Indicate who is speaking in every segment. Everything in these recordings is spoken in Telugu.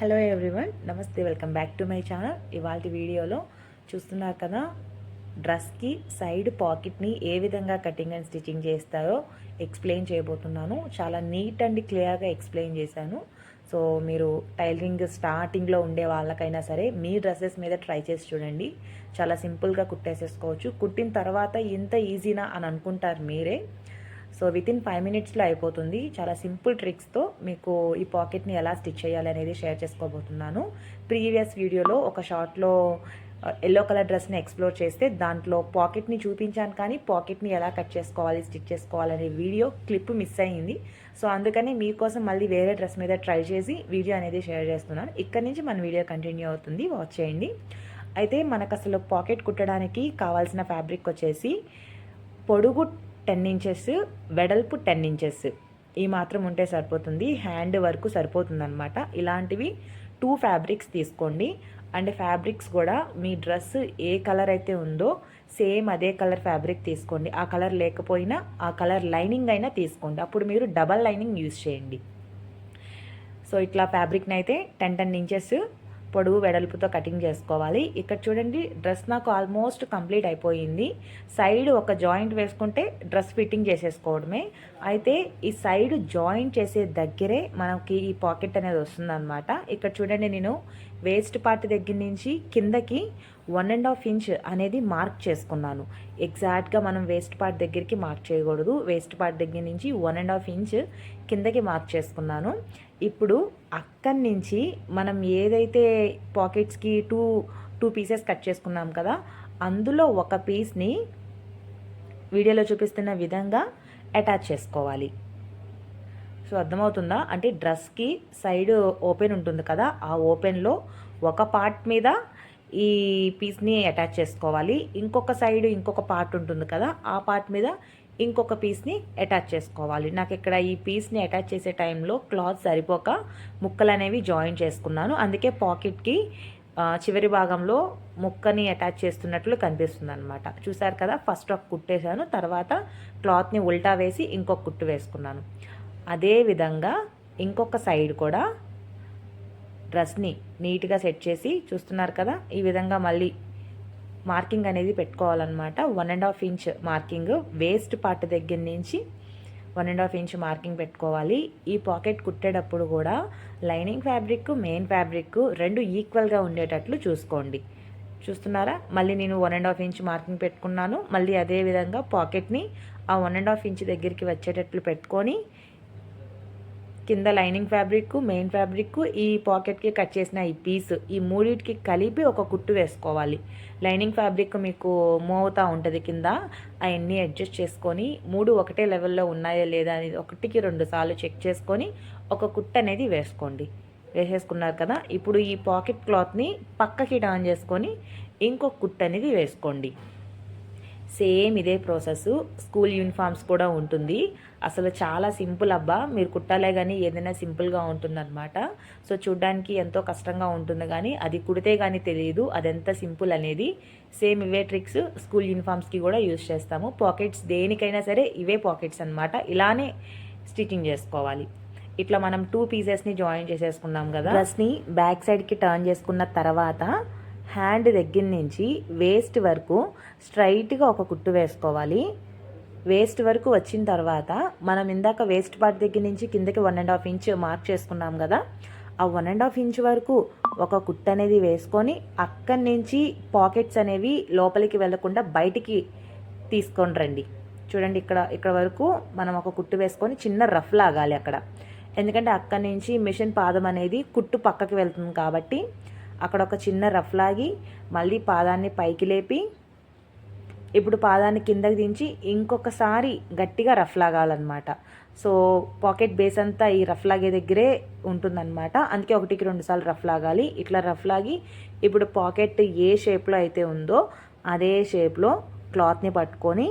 Speaker 1: హలో ఎవ్రీవన్ నమస్తే welcome back to my channel. ఇవాళ వీడియోలో చూస్తున్నారు కదా డ్రెస్కి సైడ్ పాకెట్ని ఏ విధంగా కటింగ్ అండ్ స్టిచ్చింగ్ చేస్తారో ఎక్స్ప్లెయిన్ చేయబోతున్నాను. చాలా నీట్ అండ్ క్లియర్గా ఎక్స్ప్లెయిన్ చేశాను. సో మీరు టైలరింగ్ స్టార్టింగ్లో ఉండే వాళ్ళకైనా సరే మీ డ్రెస్సెస్ మీద ట్రై చేసి చూడండి. చాలా సింపుల్గా కుట్టేసేసుకోవచ్చు. కుట్టిన తర్వాత ఇంత ఈజీనా అని అనుకుంటారు మీరే. సో విత్ ఇన్ ఫైవ్ మినిట్స్లో అయిపోతుంది. చాలా సింపుల్ ట్రిక్స్తో మీకు ఈ పాకెట్ని ఎలా స్టిచ్ చేయాలి అనేది షేర్ చేసుకోబోతున్నాను. ప్రీవియస్ వీడియోలో ఒక షార్ట్లో ఎల్లో కలర్ డ్రెస్ని ఎక్స్ప్లోర్ చేస్తే దాంట్లో పాకెట్ని చూపించాను కానీ పాకెట్ని ఎలా కట్ చేసుకోవాలి స్టిచ్ చేసుకోవాలనే వీడియో క్లిప్ మిస్ అయ్యింది. సో అందుకని మీకోసం మళ్ళీ వేరే డ్రెస్ మీద ట్రై చేసి వీడియో అనేది షేర్ చేస్తున్నాను. ఇక్కడ నుంచి మన వీడియో కంటిన్యూ అవుతుంది. వాచ్ చేయండి. అయితే మనకు అసలు పాకెట్ కుట్టడానికి కావాల్సిన ఫ్యాబ్రిక్ వచ్చేసి పొడుగు టెన్ ఇంచెస్ వెడల్పు టెన్ ఇంచెస్. ఈ మాత్రం ఉంటే సరిపోతుంది. హ్యాండ్ వర్క్ సరిపోతుంది అనమాట ఇలాంటివి టూ ఫ్యాబ్రిక్స్ తీసుకోండి. అండ్ ఫ్యాబ్రిక్స్ కూడా మీ డ్రెస్ ఏ కలర్ అయితే ఉందో సేమ్ అదే కలర్ ఫ్యాబ్రిక్ తీసుకోండి. ఆ కలర్ లేకపోయినా ఆ కలర్ లైనింగ్ అయినా తీసుకోండి. అప్పుడు మీరు డబల్ లైనింగ్ యూస్ చేయండి. సో ఇట్లా ఫ్యాబ్రిక్ని అయితే టెన్ టెన్ ఇంచెస్ పొడవు వెడల్పుతో కటింగ్ చేసుకోవాలి. ఇక్కడ చూడండి డ్రెస్ నాకు ఆల్మోస్ట్ కంప్లీట్ అయిపోయింది. సైడ్ ఒక జాయింట్ వేసుకుంటే డ్రెస్ ఫిట్టింగ్ చేసేసుకోవడమే. అయితే ఈ సైడ్ జాయింట్ చేసే దగ్గరే మనకి ఈ పాకెట్ అనేది వస్తుందన్నమాట. ఇక్కడ చూడండి నేను వేస్ట్ పార్ట్ దగ్గర నుంచి కిందకి వన్ అండ్ హాఫ్ ఇంచ్ అనేది మార్క్ చేసుకున్నాను. ఎగ్జాక్ట్గా మనం వేస్ట్ పార్ట్ దగ్గరికి మార్క్ చేయకూడదు. వేస్ట్ పార్ట్ దగ్గర నుంచి వన్ అండ్ హాఫ్ ఇంచ్ కిందకి మార్క్ చేసుకున్నాను. ఇప్పుడు అక్కడి నుంచి మనం ఏదైతే పాకెట్స్కి టూ టూ పీసెస్ కట్ చేసుకున్నాం కదా అందులో ఒక పీస్ని వీడియోలో చూపిస్తున్న విధంగా అటాచ్ చేసుకోవాలి. సో అర్థమవుతుందా? అంటే డ్రెస్కి సైడ్ ఓపెన్ ఉంటుంది కదా ఆ ఓపెన్లో ఒక పార్ట్ మీద ఈ పీస్ని అటాచ్ చేసుకోవాలి. ఇంకొక సైడ్ ఇంకొక పార్ట్ ఉంటుంది కదా ఆ పార్ట్ మీద ఇంకొక పీస్ని అటాచ్ చేసుకోవాలి. నాకు ఇక్కడ ఈ పీస్ని అటాచ్ చేసే టైంలో క్లాత్ సరిపోక ముక్కలు అనేవి జాయిన్ చేసుకున్నాను. అందుకే పాకెట్కి చివరి భాగంలో ముక్కని అటాచ్ చేస్తున్నట్లు కనిపిస్తుంది అనమాట చూసారు కదా ఫస్ట్ ఒక కుట్టేశాను తర్వాత క్లాత్ని ఉల్టా వేసి ఇంకొక కుట్టు వేసుకున్నాను. అదే విధంగా ఇంకొక సైడ్ కూడా డ్రెస్ని నీట్గా సెట్ చేసి చూస్తున్నారు కదా ఈ విధంగా మళ్ళీ మార్కింగ్ అనేది పెట్టుకోవాలన్నమాట. One and half inch marking waste part దగ్గర నుంచి one and half inch marking పెట్టుకోవాలి. ఈ పాకెట్ కుట్టేటప్పుడు కూడా లైనింగ్ ఫ్యాబ్రిక్ మెయిన్ ఫ్యాబ్రిక్ రెండు ఈక్వల్గా ఉండేటట్లు చూసుకోండి. చూస్తున్నారా? మళ్ళీ నేను one and half inch marking పెట్టుకున్నాను. మళ్ళీ అదే విధంగా పాకెట్ని ఆ వన్ అండ్ హాఫ్ ఇంచ్ దగ్గరికి వచ్చేటట్లు పెట్టుకొని కింద లైనింగ్ ఫ్యాబ్రిక్ మెయిన్ ఫ్యాబ్రిక్ ఈ పాకెట్కి కట్ చేసిన ఈ పీస్. ఈ మూడింటికి కలిపి ఒక కుట్టు వేసుకోవాలి. లైనింగ్ ఫ్యాబ్రిక్ మీకు మూవ్ అవుతూ ఉంటుంది కింద. అవన్నీ అడ్జస్ట్ చేసుకొని మూడు ఒకటే లెవెల్లో ఉన్నాయా లేదా అనేది ఒకటికి రెండు సార్లు చెక్ చేసుకొని ఒక కుట్టు అనేది వేసుకోండి. వేసేసుకున్నారు కదా? ఇప్పుడు ఈ పాకెట్ క్లాత్ని పక్కకి డాన్ చేసుకొని ఇంకొక కుట్టు అనేది వేసుకోండి. సేమ్ ఇదే ప్రాసెస్. స్కూల్ యూనిఫామ్స్ కూడా ఉంటుంది. అసలు చాలా సింపుల్ అబ్బా. మీరు కుట్టాలే కానీ ఏదైనా సింపుల్గా ఉంటుందన్నమాట. సో చూడ్డానికి ఎంతో కష్టంగా ఉంటుంది కానీ అది కుడితే కానీ తెలియదు. అదెంత సింపుల్ అనేది. సేమ్ ఇవే ట్రిక్స్ స్కూల్ యూనిఫామ్స్కి కూడా యూజ్ చేస్తాము. పాకెట్స్ దేనికైనా సరే ఇవే పాకెట్స్ అనమాట ఇలానే స్టిచ్చింగ్ చేసుకోవాలి. ఇట్లా మనం టూ పీసెస్ని జాయిన్ చేసేసుకున్నాం కదా. డ్రెస్ని బ్యాక్ సైడ్కి టర్న్ చేసుకున్న తర్వాత హ్యాండ్ దగ్గర నుంచి వేస్ట్ వరకు స్ట్రైట్గా ఒక కుట్టు వేసుకోవాలి. వేస్ట్ వరకు వచ్చిన తర్వాత మనం ఇందాక వేస్ట్ పార్ట్ దగ్గర నుంచి కిందకి one and half inch mark చేసుకున్నాం కదా ఆ వన్ అండ్ హాఫ్ ఇంచ్ వరకు ఒక కుట్టు అనేది వేసుకొని అక్కడి నుంచి పాకెట్స్ అనేవి లోపలికి వెళ్ళకుండా బయటికి తీసుకొని రండి. చూడండి ఇక్కడ ఇక్కడ వరకు మనం ఒక కుట్టు వేసుకొని చిన్న రఫ్ లాగాలి అక్కడ. ఎందుకంటే అక్కడి నుంచి మిషన్ పాదం అనేది కుట్టు పక్కకి వెళ్తుంది కాబట్టి అక్కడ ఒక చిన్న రఫ్ లాగి మళ్ళీ పాదాన్ని పైకి లేపి ఇప్పుడు పాదాన్ని కిందకి దించి ఇంకొకసారి గట్టిగా రఫ్ లాగాలన్నమాట. సో పాకెట్ బేస్ అంతా ఈ రఫ్ లాగే దగ్గరే ఉంటుందన్నమాట. అందుకే ఒకటికి రెండు సార్లు రఫ్ లాగాలి. ఇట్లా రఫ్ లాగి ఇప్పుడు పాకెట్ ఏ షేప్లో అయితే ఉందో అదే షేప్లో క్లాత్ని పట్టుకొని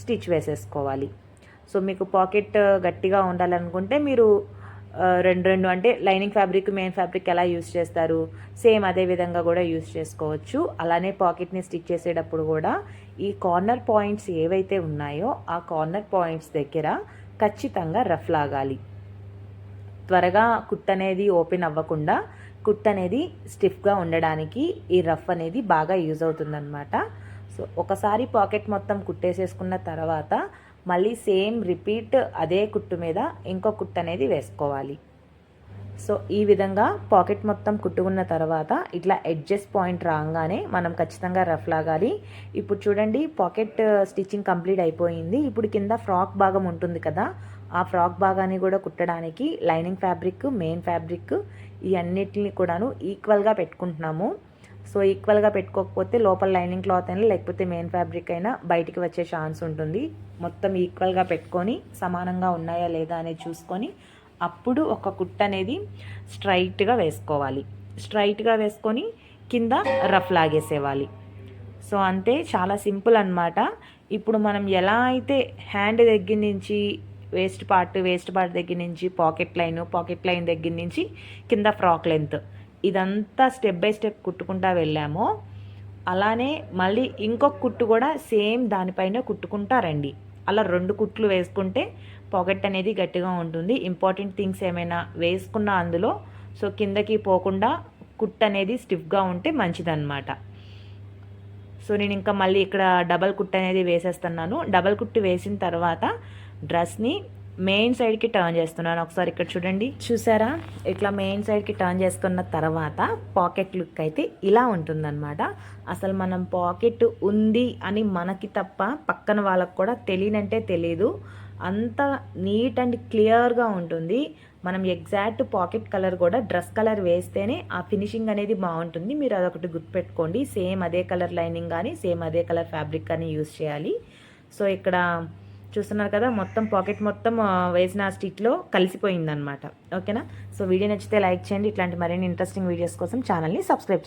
Speaker 1: స్టిచ్ వేసేసుకోవాలి. సో మీకు పాకెట్ గట్టిగా ఉండాలనుకుంటే మీరు రెండు రెండు అంటే లైనింగ్ ఫ్యాబ్రిక్ మెయిన్ ఫ్యాబ్రిక్ ఎలా యూస్ చేస్తారు? సేమ్ అదే విధంగా కూడా యూస్ చేసుకోవచ్చు. అలానే పాకెట్ని స్టిచ్ చేసేటప్పుడు కూడా ఈ కార్నర్ పాయింట్స్ ఏవైతే ఉన్నాయో ఆ కార్నర్ పాయింట్స్ దగ్గర ఖచ్చితంగా రఫ్ లాగాలి. త్వరగా కుట్ అనేది ఓపెన్ అవ్వకుండా కుట్ అనేది స్టిఫ్గా ఉండడానికి ఈ రఫ్ అనేది బాగా యూజ్ అవుతుందన్నమాట. సో ఒకసారి పాకెట్ మొత్తం కుట్టేసేసుకున్న తర్వాత మళ్ళీ సేమ్ రిపీట్ అదే కుట్టు మీద ఇంకో కుట్టు అనేది వేసుకోవాలి. సో ఈ విధంగా పాకెట్ మొత్తం కుట్టుకున్న తర్వాత ఇట్లా ఎడ్జెస్ పాయింట్ రాగానే మనం ఖచ్చితంగా రఫ్ లాగాలి. ఇప్పుడు చూడండి పాకెట్ స్టిచ్చింగ్ కంప్లీట్ అయిపోయింది. ఇప్పుడు కింద ఫ్రాక్ భాగం ఉంటుంది కదా ఆ ఫ్రాక్ భాగాన్ని కూడా కుట్టడానికి లైనింగ్ ఫ్యాబ్రిక్ మెయిన్ ఫ్యాబ్రిక్ ఈ అన్నిటిని కూడాను ఈక్వల్గా పెట్టుకుంటున్నాము. సో ఈక్వల్గా పెట్టుకోకపోతే లోపల లైనింగ్ క్లాత్ అయినా లేకపోతే మెయిన్ ఫ్యాబ్రిక్ అయినా బయటికి వచ్చే ఛాన్స్ ఉంటుంది. మొత్తం ఈక్వల్గా పెట్టుకొని సమానంగా ఉన్నాయా లేదా అనేది చూసుకొని అప్పుడు ఒక కుట్ట అనేది స్ట్రైట్గా వేసుకోవాలి. స్ట్రైట్గా వేసుకొని కింద రఫ్ లాగేసేవాలి. సో అంతే చాలా సింపుల్ అనమాట ఇప్పుడు మనం ఎలా అయితే హ్యాండ్ దగ్గర నుంచి వేస్ట్ పార్ట్ వేస్ట్ పార్ట్ దగ్గర నుంచి పాకెట్ లైన్ పాకెట్ లైన్ దగ్గర నుంచి కింద ఫ్రాక్ లెంత్ ఇదంతా స్టెప్ బై స్టెప్ కుట్టుకుంటా వెళ్ళామో. అలానే మళ్ళీ ఇంకొక కుట్టు కూడా సేమ్ దానిపైన కుట్టుకుంటా రండి. అలా రెండు కుట్లు వేసుకుంటే పాకెట్ అనేది గట్టిగా ఉంటుంది. ఇంపార్టెంట్ థింగ్స్ ఏమైనా వేసుకున్న అందులో సో కిందకి పోకుండా కుట్ అనేది స్టిఫ్గా ఉంటే మంచిదన్నమాట. సో నేను ఇంకా మళ్ళీ ఇక్కడ డబల్ కుట్ అనేది వేసేస్తున్నాను. డబల్ కుట్టు వేసిన తర్వాత డ్రెస్ని మెయిన్ సైడ్కి టర్న్ చేస్తున్నాను. ఒకసారి ఇక్కడ చూడండి. చూసారా? ఇట్లా మెయిన్ సైడ్కి టర్న్ చేసుకున్న తర్వాత పాకెట్ లుక్ అయితే ఇలా ఉంటుందన్నమాట. అసలు మనం పాకెట్ ఉంది అని మనకి తప్ప పక్కన వాళ్ళకు కూడా తెలియనంటే తెలియదు అంత నీట్ అండ్ క్లియర్గా ఉంటుంది. మనం ఎగ్జాక్ట్ పాకెట్ కలర్ కూడా డ్రెస్ కలర్ వేస్తేనే ఆ ఫినిషింగ్ అనేది బాగుంటుంది. మీరు అదొకటి గుర్తుపెట్టుకోండి. సేమ్ అదే కలర్ లైనింగ్ కానీ సేమ్ అదే కలర్ ఫ్యాబ్రిక్ కానీ యూస్ చేయాలి. సో ఇక్కడ చూస్తున్నారు కదా మొత్తం పాకెట్ మొత్తం వేసిన స్టిచ్లో కలిసిపోయిందనమాట ఓకేనా? సో వీడియో నచ్చితే లైక్ చేయండి. ఇట్లాంటి మరిన్ని ఇంట్రెస్టింగ్ వీడియోస్ కోసం ఛానల్ని సబ్స్క్రైబ్ చేయండి.